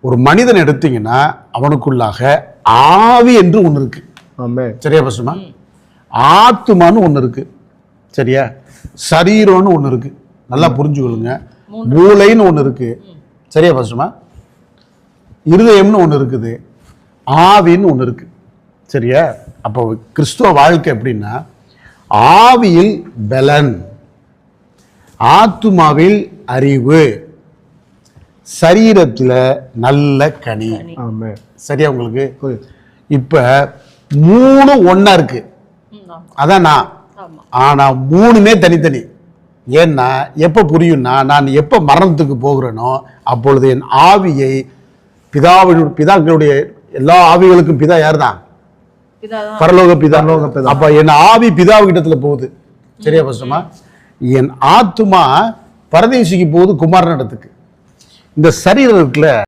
ஒரு மனிதன் எடுத்தீங்கன்னா அவனுக்குள்ளாக ஆவி என்று ஒன்று இருக்கு. ஆமே சரியா பசுமா? ஆத்துமான்னு ஒன்று இருக்கு. சரியா? சரீரம்னு ஒன்று இருக்கு. நல்லா புரிஞ்சுக்கொள்ளுங்க. மூளைன்னு ஒன்று இருக்கு. சரியா பசுமா? இருதயம்னு ஒன்று இருக்குது. ஆவின்னு ஒன்று இருக்கு. சரியா? அப்போ கிறிஸ்துவ வாழ்க்கை எப்படின்னா ஆவியில் பலன் ஆத்துமாவில் அறிவு. சரீரத்தில் நல்ல கனி. சரியா உங்களுக்கு? இப்ப மூணு ஒண்ணா இருக்கு. அதான் நான். ஆமா. ஆனா மூணுமே தனித்தனி. ஏன்னா எப்ப புரியும்னா நான் எப்ப மரணத்துக்கு போகிறேனோ அப்பொழுது என் ஆவியை பிதாவினுடைய பிதாக்களுடைய எல்லா ஆவிகளுக்கும் பிதா யார்தான்? இதான் பரலோக பிதா. அப்ப என் ஆவி பிதாவிடத்துல போகுது. சரியா பசமா என் ஆத்துமா பரதேசிக்கு போகுது குமாரனிடத்துக்கு. இந்த சரீரம் இருக்குல்ல